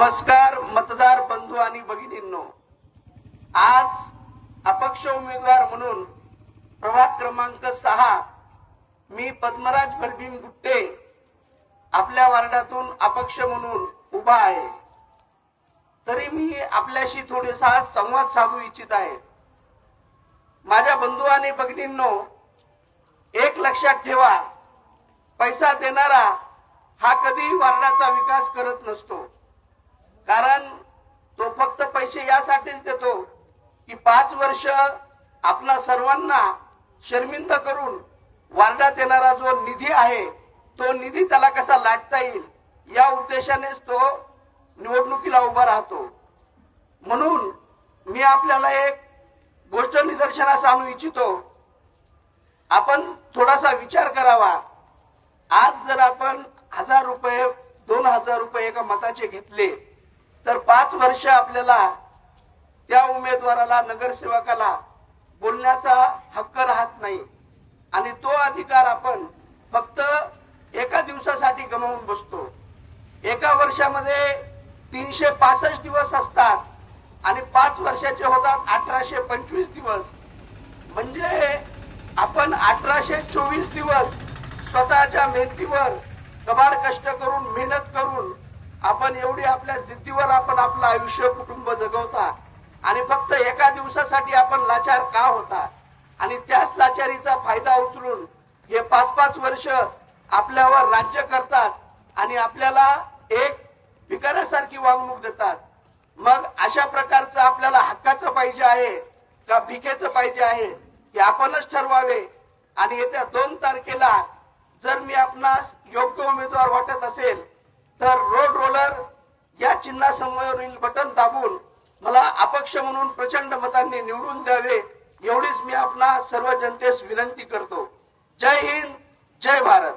नमस्कार मतदार बंधू आणि भगिनींनो. आज अपक्ष उमेदवार म्हणून प्रभाग क्रमांक सहा मी पद्मराज भरभीम गुट्टे आपल्या वार्डातून अपक्ष म्हणून उभा आहे. तरी मी आपल्याशी थोडासा संवाद साधू इच्छित आहे. माझ्या बंधू आणि भगिनींनो एक लक्षात ठेवा पैसा देणारा हा कधीही वार्डाचा विकास करत नसतो. कारण तो फक्त पैसे यासाठीच देतो की पाच वर्ष आपला सर्वांना शर्मिंद करून वार्डात येणारा जो निधी आहे तो निधी त्याला कसा लाटता येईल या उद्देशानेच तो निवडणुकीला उभा राहतो. म्हणून मी आपल्याला एक गोष्ट निदर्शनास आणू इच्छितो. आपण थोडासा विचार करावा. आज जर आपण हजार रुपये दोन हजार रुपये एका मताचे घेतले तर पाच वर्ष आपल्याला त्या उमेदवाराला नगरसेवकाला बोलण्याचा हक्क राहत नाही. आणि तो अधिकार आपण फक्त एका दिवसासाठी गमावून बसतो. एका वर्षामध्ये तीनशे पासष्ट दिवस असतात आणि पाच वर्षाचे होतात अठराशे पंचवीस दिवस. म्हणजे आपण अठराशे चोवीस दिवस स्वतःच्या मेहनतीवर कबाड कष्ट करून मेहनत करून आपण एवढी आपल्या जिद्दीवर आपलं आयुष्य कुटुंब जगवता आणि फक्त एका दिवसासाठी आपण लाचार का होता? आणि त्याच लाचारीचा फायदा उचलून हे पाच पाच वर्ष आपल्यावर राज्य करतात आणि आपल्याला एक भिकाऱ्यासारखी वागणूक देतात. मग अशा प्रकारचं आपल्याला हक्काचं पाहिजे आहे का भिकेचं पाहिजे आहे हे आपणच ठरवावे. आणि येत्या दोन तारखेला जर मी आपणास योग्य उमेदवार वाटत असेल तर रोड रोलर या चिन्हासमोरील आसन दाबून मला अपक्ष म्हणून प्रचंड मतांनी निवडून द्यावे एवढीच मी आपणा सर्व जनतेस विनंती करतो. जय हिंद जय भारत.